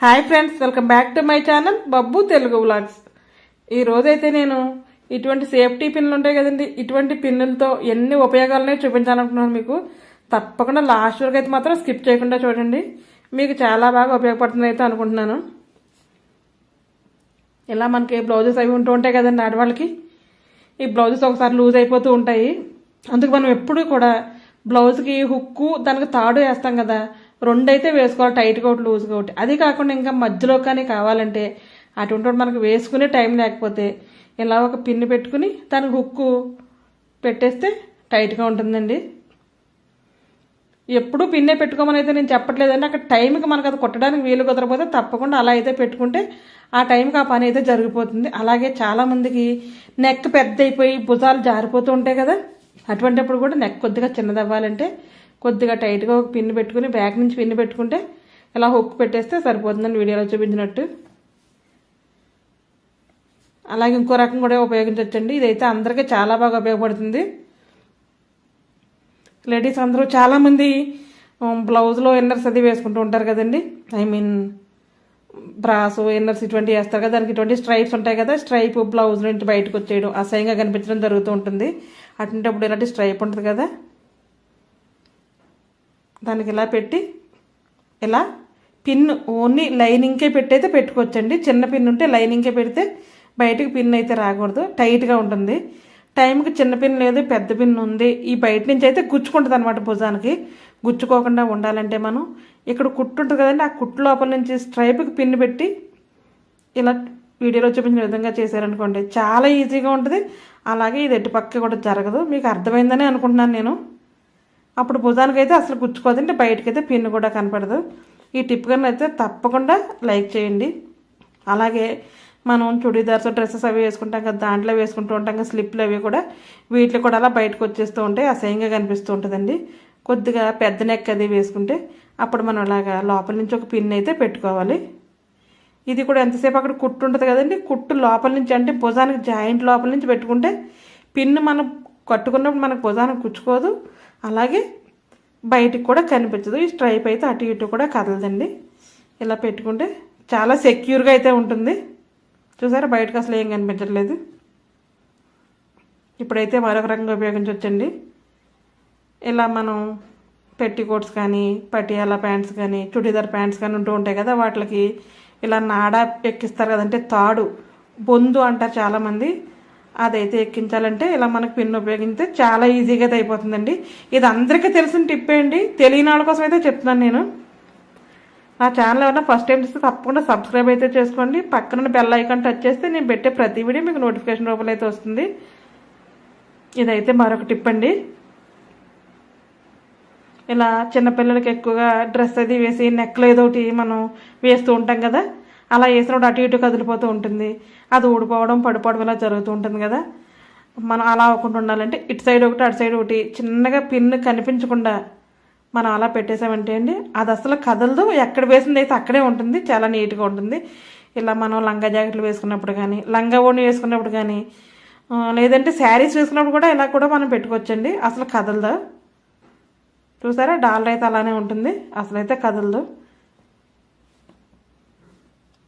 Hi friends welcome back to my channel Babbu Telugu vlogs. ఈ రోజైతే నేను ఇటువంటి సేఫ్టీ పిన్నులు ఉంటాయి కదండి ఇటువంటి పిన్నులతో ఎన్ని ఉపయోగాలనే చూపించాలనుకుంటున్నాను మీకు. తప్పకుండా లాస్ట్ వరకు అయితే మాత్రం స్కిప్ చేయకుండా చూడండి. మీకు చాలా బాగా ఉపయోగపడుతుంది అయితే అనుకుంటున్నాను. ఇలా మనకి బ్లౌజెస్ అవి ఉంటూ ఉంటాయి కదండి ఆడవాళ్ళకి ఈ బ్లౌజెస్ ఒకసారి లూజ్ అయిపోతూ ఉంటాయి. అందుకు మనం ఎప్పుడు కూడా బ్లౌజ్కి హుక్కు దానికి తాడు వేస్తాం కదా రెండు అయితే వేసుకోవాలి టైట్గా ఒకటి లూజ్గా ఒకటి. అది కాకుండా ఇంకా మధ్యలో కానీ కావాలంటే అటువంటి మనకు వేసుకునే టైం లేకపోతే ఇలా ఒక పిన్ను పెట్టుకుని దానికి హుక్కు పెట్టేస్తే టైట్గా ఉంటుందండి. ఎప్పుడు పిన్నే పెట్టుకోమని అయితే నేను చెప్పట్లేదండి. అక్కడ టైంకి మనకు అది కొట్టడానికి వీలు కుదరకపోతే తప్పకుండా అలా అయితే పెట్టుకుంటే ఆ టైంకి ఆ పని అయితే జరిగిపోతుంది. అలాగే చాలామందికి నెక్ పెద్ద అయిపోయి భుజాలు జారిపోతూ ఉంటాయి కదా. అటువంటిప్పుడు కూడా నెక్ కొద్దిగా చిన్నది అవ్వాలంటే కొద్దిగా టైట్గా ఒక పిన్ పెట్టుకుని బ్యాక్ నుంచి పిన్ పెట్టుకుంటే ఇలా హుక్ పెట్టేస్తే సరిపోతుందని వీడియోలో చూపించినట్టు. అలాగే ఇంకో రకం కూడా ఉపయోగించవచ్చండి ఇదైతే అందరికీ చాలా బాగా ఉపయోగపడుతుంది. లేడీస్ అందరూ చాలామంది బ్లౌజ్లో ఇన్నర్స్ అది వేసుకుంటూ ఉంటారు కదండి. ఐ మీన్ బ్రాసు ఇన్నర్స్ ఇటువంటి వేస్తారు కదా. దానికి ఇటువంటి స్ట్రైప్స్ ఉంటాయి కదా. స్ట్రైప్ బ్లౌజ్ నుంచి బయటకు వచ్చేయడం అసహ్యంగా కనిపించడం జరుగుతూ ఉంటుంది. అటువంటిప్పుడు ఇలాంటి స్ట్రైప్ ఉంటుంది కదా. దానికి ఇలా పెట్టి ఇలా పిన్ ఓన్లీ లైనింగ్కే పెట్టయితే పెట్టుకోవచ్చండి. చిన్న పిన్ ఉంటే లైనింగ్కే పెడితే బయటకు పిన్ అయితే రాకూడదు. టైట్గా ఉంటుంది. టైంకి చిన్న పిన్ లేదు పెద్ద పిన్ ఉంది. ఈ బయట నుంచి అయితే గుచ్చుకుంటుంది అనమాట భుజానికి. గుచ్చుకోకుండా ఉండాలంటే మనం. ఇక్కడ కుట్టు ఉంటుంది కదండి ఆ కుట్టు లోపల నుంచి స్ట్రైప్కి పిన్ పెట్టి ఇలా వీడియోలో చూపించిన విధంగా చేశారనుకోండి. చాలా ఈజీగా ఉంటుంది. అలాగే ఇది ఎటు పక్క కూడా జరగదు. మీకు అర్థమైందని అనుకుంటున్నాను నేను. అప్పుడు భుజానికి అయితే అసలు గుచ్చుకోదండి బయటకైతే పిన్ కూడా కనపడదు. ఈ టిప్ కన్నా అయితే తప్పకుండా లైక్ చేయండి. అలాగే మనం చుడీదార్స్ డ్రెస్సెస్ అవి వేసుకుంటాం కదా దాంట్లో వేసుకుంటూ ఉంటాం కదా స్లిప్లు అవి కూడా వీటిలో కూడా అలా బయటకు వచ్చేస్తూ ఉంటాయి అసహ్యంగా కనిపిస్తూ ఉంటుందండి. కొద్దిగా పెద్ద నెక్ అది వేసుకుంటే అప్పుడు మనం అలాగా లోపల నుంచి ఒక పిన్ అయితే పెట్టుకోవాలి. ఇది కూడా ఎంతసేపు అక్కడ కుట్టు ఉంటుంది కదండి కుట్టు లోపల నుంచి అంటే భుజానికి జాయింట్ లోపల నుంచి పెట్టుకుంటే పిన్ మనం కట్టుకున్నప్పుడు మనకు భుజానికి కుచ్చుకోదు అలాగే బయటికి కూడా కనిపించదు. ఈ స్ట్రైప్ అయితే అటు ఇటు కూడా కదలదండి. ఇలా పెట్టుకుంటే చాలా సెక్యూర్గా అయితే ఉంటుంది. చూసారా? బయటకు అసలు ఏం కనిపించట్లేదు. ఇప్పుడైతే మరొక రకంగా ఉపయోగించవచ్చండి. ఇలా మనం పెట్టికోట్స్ కానీ పటియాలా ప్యాంట్స్ కానీ చుడీదార్ ప్యాంట్స్ కానీ ఉంటూ ఉంటాయి కదా వాటికి ఇలా నాడ ఎక్కిస్తారు కదంటే తాడు బొందు అంటారు చాలామంది. అదైతే ఎక్కించాలంటే ఇలా మనకు పిన్ ఉపయోగిస్తే చాలా ఈజీగా అయితే అయిపోతుందండి. ఇది అందరికీ తెలిసిన టిప్పే అండి. తెలియని వాళ్ళ కోసం అయితే చెప్తున్నాను నేను. నా ఛానల్ ఏమన్నా ఫస్ట్ టైం చూస్తే తప్పకుండా సబ్స్క్రైబ్ అయితే చేసుకోండి. పక్కన బెల్ ఐకాన్ టచ్ చేస్తే నేను పెట్టే ప్రతి వీడియో మీకు నోటిఫికేషన్ రూపంలో అయితే వస్తుంది. ఇదైతే మరొక టిప్ అండి. ఇలా చిన్నపిల్లలకి ఎక్కువగా డ్రెస్ అది వేసి నెక్లో ఏదో ఒకటి మనం వేస్తూ ఉంటాం కదా. అలా వేసినప్పుడు అటు ఇటు కదిలిపోతూ ఉంటుంది. అది ఊడిపోవడం పడిపోవడం ఇలా జరుగుతూ ఉంటుంది కదా. మనం అలా అవ్వకుండా ఉండాలంటే ఇటు సైడ్ ఒకటి అటు సైడ్ ఒకటి చిన్నగా పిన్ కనిపించకుండా మనం అలా పెట్టేసామంటే అండి అది అసలు కదలదు. ఎక్కడ వేసింది అయితే అక్కడే ఉంటుంది. చాలా నీట్గా ఉంటుంది. ఇలా మనం లంగా జాకెట్లు వేసుకున్నప్పుడు కానీ లంగా ఓణి వేసుకున్నప్పుడు కానీ లేదంటే శారీస్ వేసుకున్నప్పుడు కూడా ఇలా కూడా మనం పెట్టుకోవచ్చండి. అసలు కదలదు. చూసారా? డాలర్ అయితే అలానే ఉంటుంది. అసలు అయితే కదలదు.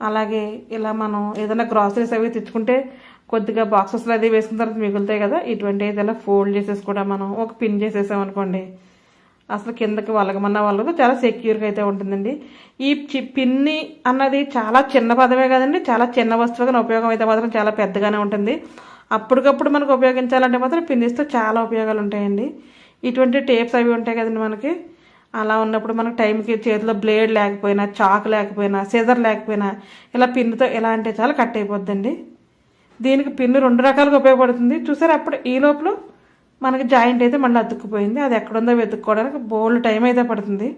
అలాగే ఇలా మనం ఏదైనా గ్రాసరీస్ అవి తెచ్చుకుంటే కొద్దిగా బాక్సెస్లో అది వేసుకున్న తర్వాత మిగులుతాయి కదా ఇటువంటి ఏదైనా ఇలా ఫోల్డ్ చేసేసి కూడా మనం ఒక పిన్ చేసేసాం అనుకోండి అసలు కిందకి వలగమన్నా వాళ్ళకు చాలా సెక్యూర్గా అయితే ఉంటుందండి. ఈ పిన్ని అన్నది చాలా చిన్న పదమే కదండి చాలా చిన్న వస్తువుగా ఉపయోగం అయితే మాత్రం చాలా పెద్దగానే ఉంటుంది. అప్పటికప్పుడు మనకు ఉపయోగించాలంటే మాత్రం పిన్నిస్తో చాలా ఉపయోగాలు ఉంటాయండి. ఇటువంటి టేప్స్ అవి ఉంటాయి కదండి మనకి. అలా ఉన్నప్పుడు మనకు టైంకి చేతిలో బ్లేడ్ లేకపోయినా చాక్ లేకపోయినా సిజర్ లేకపోయినా ఇలా పిన్నుతో ఎలా అంటే చాలా కట్ అయిపోద్దండి. దీనికి పిన్ను రెండు రకాలుగా ఉపయోగపడుతుంది. చూసారు అప్పుడు ఈ లోపల మనకి జాయింట్ అయితే మళ్ళీ అతుక్కుపోయింది. అది ఎక్కడుందో వెతుక్కోవడానికి బోల్డ్ టైం అయితే పడుతుంది.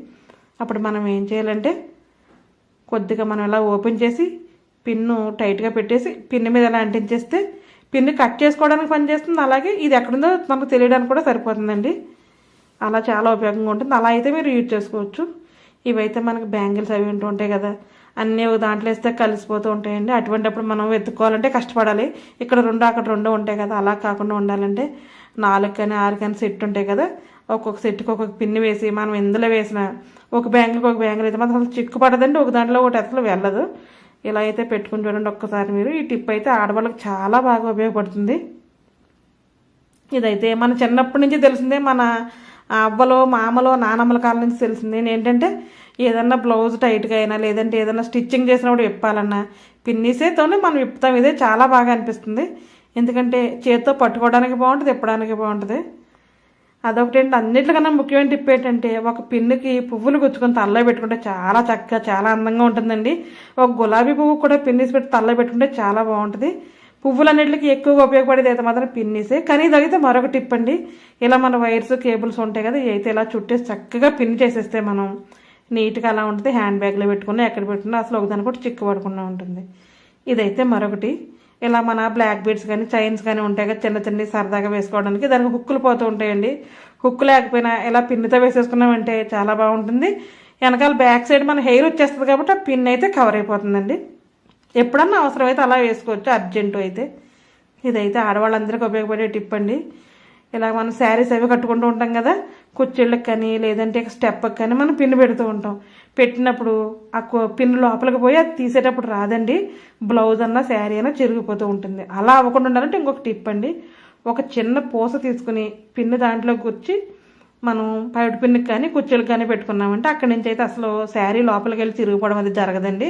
అప్పుడు మనం ఏం చేయాలంటే కొద్దిగా మనం ఇలా ఓపెన్ చేసి పిన్ను టైట్గా పెట్టేసి పిన్ను మీద ఎలా అంటించేస్తే పిన్ను కట్ చేసుకోవడానికి పనిచేస్తుంది. అలాగే ఇది ఎక్కడుందో మనకు తెలియడానికి కూడా సరిపోతుందండి. అలా చాలా ఉపయోగంగా ఉంటుంది. అలా అయితే మీరు యూజ్ చేసుకోవచ్చు. ఇవైతే మనకి బ్యాంగిల్స్ అవి ఉంటూ ఉంటాయి కదా. అన్నీ ఒక దాంట్లో వేస్తే కలిసిపోతూ ఉంటాయండి. అటువంటిప్పుడు మనం వెతుక్కోవాలంటే కష్టపడాలి. ఇక్కడ రెండు అక్కడ రెండు ఉంటాయి కదా. అలా కాకుండా ఉండాలంటే నాలుగు కానీ ఆరు కానీ సెట్ ఉంటాయి కదా. ఒక్కొక్క సెట్కి ఒక్కొక్క పిన్ని వేసి మనం ఎందులో వేసిన ఒక బ్యాంకుకి ఒక బ్యాంకులు అయితే మాత్రం అసలు చిక్కు పడదండి. ఒక దాంట్లో ఒకటి అసలు వెళ్ళదు. ఇలా అయితే పెట్టుకుని చూడండి ఒక్కసారి మీరు. ఈ టిప్ అయితే ఆడవాళ్ళకి చాలా బాగా ఉపయోగపడుతుంది. ఇదైతే మన చిన్నప్పటి నుంచి తెలిసిందే మన అవ్వలో మామలో నానమ్మల కాలం నుంచి తెలిసింది. నేను ఏంటంటే ఏదన్నా బ్లౌజ్ టైట్గా అయినా లేదంటే ఏదన్నా స్టిచ్చింగ్ చేసినప్పుడు విప్పాలన్నా పిన్నిసేతోనే మనం విప్పుతాం. ఇదే చాలా బాగా అనిపిస్తుంది. ఎందుకంటే చేతితో పట్టుకోవడానికి బాగుంటుంది తిప్పడానికి బాగుంటుంది. అదొకటి ఏంటి అన్నిటికన్నా ముఖ్యమైన టిప్ ఏంటంటే ఒక పిన్నుకి పువ్వులు గుచ్చుకొని తల్లో పెట్టుకుంటే చాలా చక్కగా చాలా అందంగా ఉంటుందండి. ఒక గులాబీ పువ్వు కూడా పిన్నిసి పెట్టి తల్లో పెట్టుకుంటే చాలా బాగుంటుంది. పువ్వులన్నిటికి ఎక్కువగా ఉపయోగపడేది అయితే మాత్రం పిన్నిసే. కానీ ఇదైతే మరొక టిప్ అండి. ఇలా మన వైర్స్ కేబుల్స్ ఉంటాయి కదా ఇవైతే అయితే ఇలా చుట్టేసి చక్కగా పిన్ చేసేస్తే మనం నీట్గా అలా ఉంటుంది. హ్యాండ్ బ్యాగ్లో పెట్టుకున్నా ఎక్కడ పెట్టుకున్నా అసలు ఒకదాని కూడా చిక్కు పడకుండా ఉంటుంది. ఇదైతే మరొకటి. ఇలా మన బ్లాక్ బీడ్స్ కానీ చైన్స్ కానీ ఉంటాయి కదా చిన్న చిన్న సరదాగా వేసుకోవడానికి. దానికి హుక్కులు పోతూ ఉంటాయండి. హుక్కు లేకపోయినా ఇలా పిన్నుతో వేసేసుకున్నామంటే చాలా బాగుంటుంది. వెనకాల బ్యాక్ సైడ్ మన హెయిర్ వచ్చేస్తుంది కాబట్టి ఆ పిన్ అయితే కవర్ అయిపోతుందండి. ఎప్పుడన్నా అవసరమైతే అలా వేసుకోవచ్చు అర్జెంటు అయితే. ఇదైతే ఆడవాళ్ళందరికీ ఉపయోగపడే టిప్ అండి. ఇలా మనం శారీస్ అవి కట్టుకుంటూ ఉంటాం కదా కుర్చీళ్ళకి కానీ లేదంటే స్టెప్కి కానీ మనం పిన్ను పెడుతూ ఉంటాం. పెట్టినప్పుడు ఆ పిన్ను లోపలికి పోయి అది తీసేటప్పుడు రాదండి. బ్లౌజ్ అన్నా శారీ అన్నా చిరిగిపోతూ ఉంటుంది. అలా అవ్వకుండా ఉండాలంటే ఇంకొక టిప్ అండి. ఒక చిన్న పూస తీసుకుని పిన్ను దాంట్లోకి వచ్చి మనం పైడు పిన్నుకి కానీ కుర్చీలకు కానీ పెట్టుకున్నామంటే అక్కడి నుంచి అయితే అసలు శారీ లోపలికి వెళ్ళి తిరిగిపోవడం అది జరగదండి.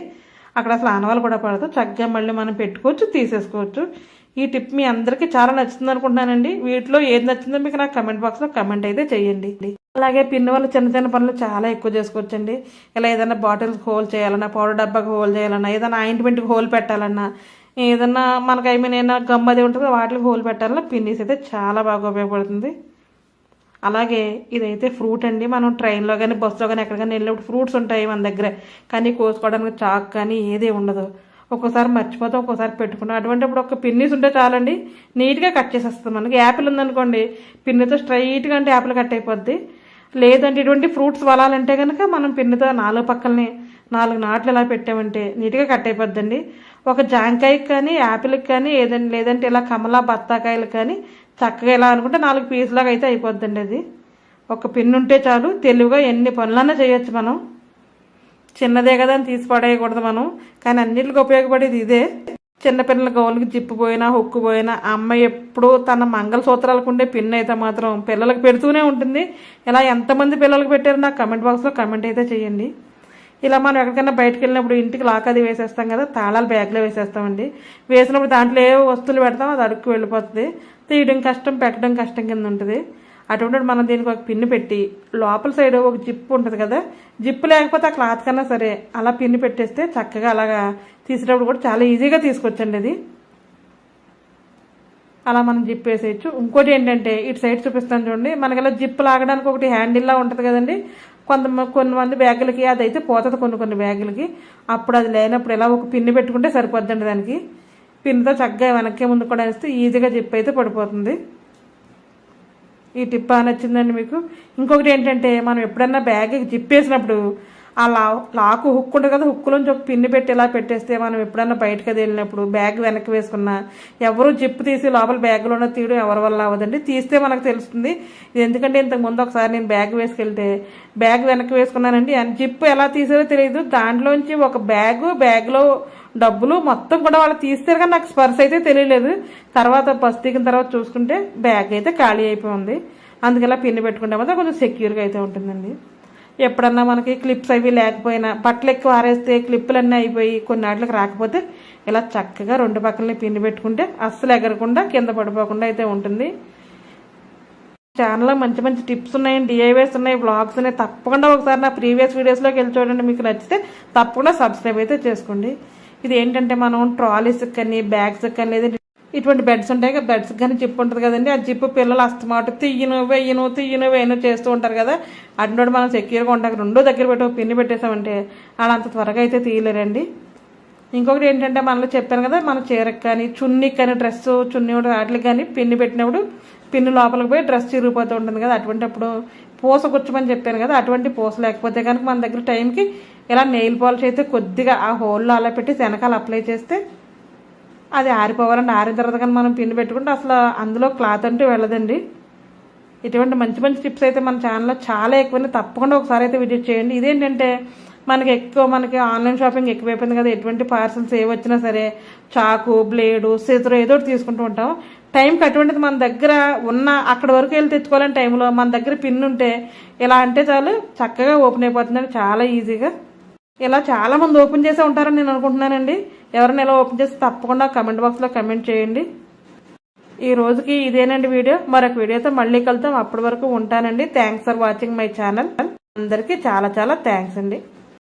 అక్కడ అసలు ఆనవాళ్ళు కూడా పడదు. చక్కగా మళ్ళీ మనం పెట్టుకోవచ్చు తీసేసుకోవచ్చు. ఈ టిప్ మీ అందరికీ చాలా నచ్చుతుంది అనుకుంటున్నానండి. వీటిలో ఏది నచ్చిందో మీకు నాకు కమెంట్ బాక్స్లో కమెంట్ అయితే చేయండి. అలాగే పిన్ వల్ల చిన్న చిన్న పనులు చాలా ఎక్కువ చేసుకోవచ్చండి. ఇలా ఏదైనా బాటిల్స్ హోల్ చేయాలన్నా పౌడర్ డబ్బాకి హోల్ చేయాలన్నా ఏదైనా ఆయింట్మెంట్కి హోల్ పెట్టాలన్నా ఏదన్నా మనకు ఐ మీన్ ఏదైనా గమ్మది ఉంటుందో వాటికి హోల్ పెట్టాలన్నా పిన్నీస్ అయితే చాలా బాగా ఉపయోగపడుతుంది. అలాగే ఇదైతే ఫ్రూట్ అండి. మనం ట్రైన్లో కానీ బస్సులో కానీ ఎక్కడికైనా వెళ్ళినప్పుడు ఫ్రూట్స్ ఉంటాయి మన దగ్గర. కానీ కోసుకోవడానికి చాక్ కానీ ఏదే ఉండదు. ఒక్కోసారి మర్చిపోతాం ఒక్కోసారి పెట్టుకుంటాం అటువంటిప్పుడు ఒక పిన్నీస్ ఉంటే చాలండి. నీట్గా కట్ చేసేస్తుంది మనకి యాపిల్ ఉందనుకోండి పిన్నితో స్ట్రైట్గా అంటే యాపిల్ కట్ అయిపోద్ది. లేదంటే ఇటువంటి ఫ్రూట్స్ వలాలంటే కనుక మనం పిన్నితో నాలుగు పక్కలనే నాలుగు నాట్లు ఇలా పెట్టామంటే నీట్గా కట్ అయిపోద్దండి. ఒక జాంకాయకి కానీ యాపిల్కి కానీ ఏదంటే లేదంటే ఇలా కమలా బత్తాకాయలు కానీ చక్కగా ఇలా అనుకుంటే నాలుగు పీసులాగా అయితే అయిపోద్దండి అది. ఒక పిన్ ఉంటే చాలు. తెలివిగా ఎన్ని పనులన్నా చేయొచ్చు మనం. చిన్నదే కదా అని తీసి పడేయకూడదు మనం. కానీ అన్నింటికి ఉపయోగపడేది ఇదే. చిన్నపిల్లల గౌన్లకి జిప్పు పోయినా హుక్కు పోయినా అమ్మాయి ఎప్పుడూ తన మంగళసూత్రాలకు ఉండే పిన్ అయితే మాత్రం పిల్లలకు పెడుతూనే ఉంటుంది. ఇలా ఎంతమంది పిల్లలకు పెట్టారో నాకు కమెంట్ బాక్స్లో కమెంట్ అయితే చేయండి. ఇలా మనం ఎక్కడికైనా బయటకు వెళ్ళినప్పుడు ఇంటికి లాక్ అది వేసేస్తాం కదా తాళాలు బ్యాగ్లో వేసేస్తామండి. వేసినప్పుడు దాంట్లో ఏ వస్తువులు పెడతాం అది అడుక్కు వెళ్ళిపోతుంది. తీయడం కష్టం పెట్టడం కష్టం కింద ఉంటుంది. అటువంటి మనం దీనికి ఒక పిన్ను పెట్టి లోపల సైడ్ ఒక జిప్ ఉంటుంది కదా జిప్పు లేకపోతే ఆ క్లాత్ కన్నా సరే అలా పిన్ను పెట్టేస్తే చక్కగా అలాగా తీసేటప్పుడు కూడా చాలా ఈజీగా తీసుకొచ్చండి అది. అలా మనం జిప్ వేసేయచ్చు. ఇంకోటి ఏంటంటే ఇటు సైడ్ చూపిస్తాను చూడండి. మనకి ఇలా జిప్ లాగడానికి ఒకటి హ్యాండిల్లా ఉంటుంది కదండి. కొంత కొంతమంది బ్యాగులకి అది అయితే పోతుంది కొన్ని కొన్ని బ్యాగులకి. అప్పుడు అది లేనప్పుడు ఇలా ఒక పిన్ను పెట్టుకుంటే సరిపోద్దండి దానికి. పిన్తో చక్కగా వెనక్కి ముందు కూడా వేస్తే ఈజీగా జిప్ అయితే పడిపోతుంది. ఈ టిప్ బాగా నచ్చిందండి మీకు. ఇంకొకటి ఏంటంటే మనం ఎప్పుడన్నా బ్యాగ్ జిప్ వేసినప్పుడు ఆ లా లాకు హుక్ ఉంటుంది కదా హుక్కులోంచి ఒక పిన్ని పెట్టి ఇలా పెట్టేస్తే మనం ఎప్పుడన్నా బయటకు వెళ్ళినప్పుడు బ్యాగ్ వెనక్కి వేసుకున్నా ఎవరు జిప్ తీసి లోపల బ్యాగ్లోనే తీయడం ఎవరి వల్ల అవ్వదండి. తీస్తే మనకు తెలుస్తుంది. ఇది ఎందుకంటే ఇంతకు ముందు ఒకసారి నేను బ్యాగ్ వేసుకెళ్తే బ్యాగ్ వెనక్కి వేసుకున్నానండి. జిప్పు ఎలా తీసారో తెలియదు. దాంట్లోంచి ఒక బ్యాగు బ్యాగ్లో డబ్బులు మొత్తం కూడా వాళ్ళు తీస్తారు కానీ నాకు స్పర్శ అయితే తెలియలేదు. తర్వాత బస్ దిగిన తర్వాత చూసుకుంటే బ్యాగ్ అయితే ఖాళీ అయిపోయింది. అందుకలా పిన్ని పెట్టుకుంటే మాత్రం కొంచెం సెక్యూర్గా అయితే ఉంటుందండి. ఎప్పుడన్నా మనకి క్లిప్స్ అవి లేకపోయినా బట్టలు ఎక్కువ ఆరేస్తే క్లిప్పులన్నీ అయిపోయి కొన్ని వాటికి రాకపోతే ఇలా చక్కగా రెండు పక్కలని పిన్ని పెట్టుకుంటే అస్సలు ఎగరకుండా కింద పడిపోకుండా అయితే ఉంటుంది. ఛానల్లో మంచి మంచి టిప్స్ ఉన్నాయి డిఐవేస్ ఉన్నాయి బ్లాగ్స్ ఉన్నాయి. తప్పకుండా ఒకసారి నా ప్రీవియస్ వీడియోస్లోకి వెళ్ళి చూడండి. మీకు నచ్చితే తప్పకుండా సబ్స్క్రైబ్ అయితే చేసుకోండి. ఇది ఏంటంటే మనం ట్రాలీస్ కానీ బ్యాగ్స్ కానీ ఇటువంటి బెడ్స్ ఉంటాయి కదా బెడ్స్ కానీ జిప్ ఉంటుంది కదండి. ఆ జిప్పు పిల్లలు అస్తమాట తీయను వెయ్యను తీయను వేయను చేస్తూ ఉంటారు కదా. అటువంటి మనం సెక్యూర్గా ఉంటాం. రెండో దగ్గర పెట్టి ఒక పిన్ని పెట్టేసామంటే అలా అంత త్వరగా అయితే తీయలేరండి. ఇంకొకటి ఏంటంటే మనలో చెప్పాను కదా మన చీరకు కానీ చున్నీకి కానీ డ్రెస్ చున్నీ వాటికి కానీ పిన్ని పెట్టినప్పుడు పిన్ను లోపలికి పోయి డ్రెస్ చిరిగిపోతూ ఉంటుంది కదా. అటువంటి అప్పుడు పూస కూర్చోమని చెప్పాను కదా అటువంటి పూస లేకపోతే కనుక మన దగ్గర టైంకి ఇలా నెయిల్ పాలిష్ అయితే కొద్దిగా ఆ హోల్లో అలా పెట్టి వెనకాల అప్లై చేస్తే అది ఆరిపోవాలండి. ఆరిన తర్వాత కానీ మనం పిన్ పెట్టుకుంటే అసలు అందులో క్లాత్ అంటే వెళ్ళదండి. ఇటువంటి మంచి మంచి టిప్స్ అయితే మన ఛానల్లో చాలా ఎక్కువ తప్పకుండా ఒకసారి అయితే విజిట్ చేయండి. ఇదేంటంటే మనకి ఎక్కువ మనకి ఆన్లైన్ షాపింగ్ ఎక్కువైపోయింది కదా ఎటువంటి పార్సల్స్ ఏ వచ్చినా సరే చాకు బ్లేడు సిజరు ఏదో ఒకటి తీసుకుంటూ ఉంటాం. టైంకి అటువంటిది మన దగ్గర ఉన్న అక్కడ వరకు వెళ్ళి తెచ్చుకోవాలని టైంలో మన దగ్గర పిన్ ఉంటే ఇలా అంటే చాలు చక్కగా ఓపెన్ అయిపోతుందండి. చాలా ఈజీగా ఇలా చాలా మంది ఓపెన్ చేసే ఉంటారని నేను అనుకుంటున్నానండి. ఎవరైనా ఇలా ఓపెన్ చేస్తే తప్పకుండా కమెంట్ బాక్స్లో కమెంట్ చేయండి. ఈ రోజుకి ఇదేనండి వీడియో. మరొక వీడియోతో మళ్ళీ కలుద్దాం. అప్పటి వరకు ఉంటానండి. Thanks for watching my channel అందరికీ చాలా చాలా థ్యాంక్స్ అండి.